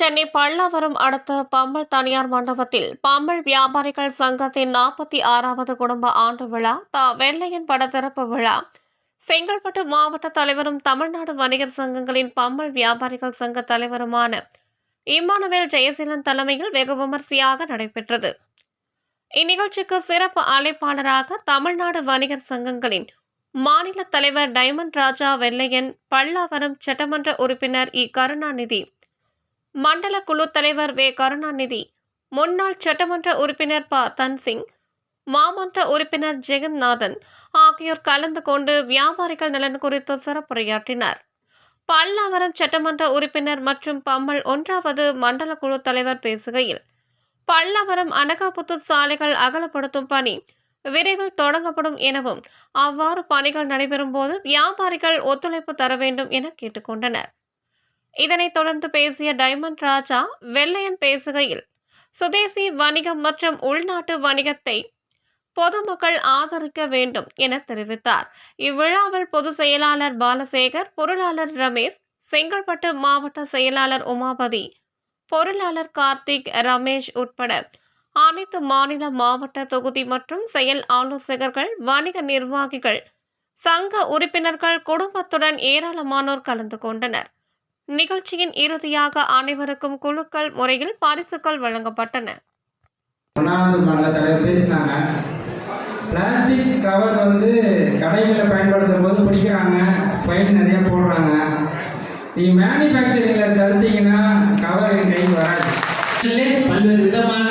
சென்னை பல்லாவரம் அடுத்த பம்பல் தனியார் மண்டபத்தில் பம்பல் வியாபாரிகள் சங்கத்தின் நாற்பத்தி ஆறாவது குடும்ப ஆண்டு விழா த வெள்ளையன் பட திறப்பு விழா. செங்கல்பட்டு மாவட்ட தலைவரும் தமிழ்நாடு வணிகர் சங்கங்களின் பம்பல் வியாபாரிகள் சங்க தலைவருமான இம்மானுவேல் ஜெயசீலன் தலைமையில் வெகு விமர்சையாக நடைபெற்றது. இந்நிகழ்ச்சிக்கு சிறப்பு அழைப்பாளராக தமிழ்நாடு வணிகர் சங்கங்களின் மாநில தலைவர் டைமண்ட் ராஜா வெள்ளையன் பல்லாவரம் சட்டமன்ற உறுப்பினர் இ. கருணாநிதி மண்டல குழு தலைவர் வே. கருணாநிதி முன்னாள் சட்டமன்ற உறுப்பினர் ப. தன்சிங் மாமன்ற உறுப்பினர் ஜெகந்நாதன் ஆகியோர் கலந்து கொண்டு வியாபாரிகள் நலன் குறித்து சிறப்புரையாற்றினர். பல்லாவரம் சட்டமன்ற உறுப்பினர் மற்றும் பம்மல் ஒன்றாவது மண்டல குழு தலைவர் பேசுகையில் பல்லாவரம் அனகாபுத்தூர் சாலைகள் அகலப்படுத்தும் பணி விரைவில் தொடங்கப்படும் எனவும் அவ்வாறு பணிகள் நடைபெறும் போது வியாபாரிகள் ஒத்துழைப்பு தர வேண்டும் என கேட்டுக்கொண்டனர். இதனைத் தொடர்ந்து பேசிய டைமண்ட் ராஜா வெள்ளையன் பேசுகையில் சுதேசி வணிகம் மற்றும் உள்நாட்டு வணிகத்தை பொதுமக்கள் ஆதரிக்க வேண்டும் என தெரிவித்தார். இவ்விழாவில் பொதுச் செயலாளர் பாலசேகர் பொருளாளர் ரமேஷ் செங்கல்பட்டு மாவட்ட செயலாளர் உமாபதி பொருளாளர் கார்த்திக் ரமேஷ் உட்பட அனைத்து மாநில மாவட்ட தொகுதி மற்றும் செயல் ஆலோசகர்கள் வணிக நிர்வாகிகள் சங்க உறுப்பினர்கள் குடும்பத்துடன் ஏராளமானோர் கலந்து கொண்டனர். நிகழ்ச்சியின் இறுதியாக அனைவருக்கும் குழுக்கள் முறையில் பரிசுகள் வழங்கப்பட்டன. பிளாஸ்டிக் கவர் வந்து கடைகளில் பயன்படுத்தும் போது பிடிக்கிறாங்க. ஃபைன் நிறைய போடுறாங்க. நீங்கள் மேனுஃபேக்சரிங்கில் தடுத்தீங்கன்னா கவர் என் கைக்கு வராது. பல்வேறு விதமாக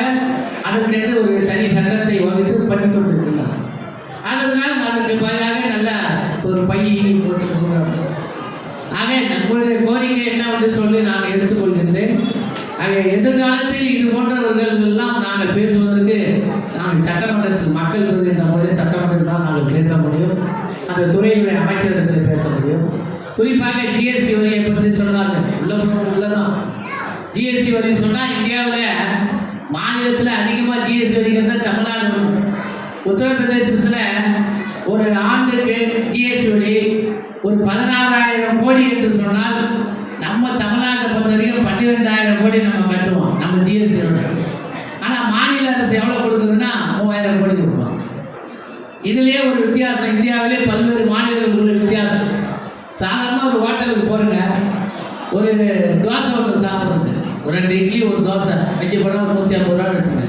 அதற்கென்று ஒரு தனி சட்டத்தை வகுத்து பண்ணி கொண்டிருக்கிறார். ஆனதுனால் அதற்கு பதிலாக நல்ல உங்களுடைய நம்முடைய கோரிக்கை என்னவென்று சொல்லி நான் எடுத்துக்கொள்கின்றேன். ஆக எதிர்காலத்தில் இது போன்றவர்கள் எல்லாம் நாங்கள் பேசுவதற்கு நாங்கள் சட்டமன்றத்தில் மக்கள் பிரதி முறையில் சட்டமன்றத்தில் தான் நாங்கள் பேச முடியும். அந்த துறையுடைய அமைச்சரிடத்தில் பேச முடியும். குறிப்பாக ஜிஎஸ்டி வரியை பற்றி சொன்னார்கள் உள்ள உள்ளதான். ஜிஎஸ்டி வரி சொன்னால் இந்தியாவில் மாநிலத்தில் அதிகமாக ஜிஎஸ்டி வரிக்கிறது தமிழ்நாடு. உத்தரப்பிரதேசத்தில் ஒரு பதினாறாயிரம் கோடி என்று சொன்னால் நம்ம தமிழ்நாட்டை பொறுத்த வரைக்கும் பன்னிரெண்டாயிரம் கோடி நம்ம கட்டுவோம் நம்ம ஜிஎஸ்டி ஆனால் மாநில அரசு எவ்வளோ கொடுக்குதுன்னா மூவாயிரம் கோடி கொடுப்போம் இதுலேயே ஒரு வித்தியாசம் இந்தியாவிலே பல்வேறு மாநிலங்களுக்கு உள்ள வித்தியாசம். சாதாரண ஒரு ஹோட்டலுக்கு போறீங்க. ஒரு தோசை ஒன்று சாப்பிட்றது. ஒரு ரெண்டு இட்லி ஒரு தோசை. வைக்கப்பட ஒரு நூற்றி ஐம்பது ரூபா எடுத்துங்க.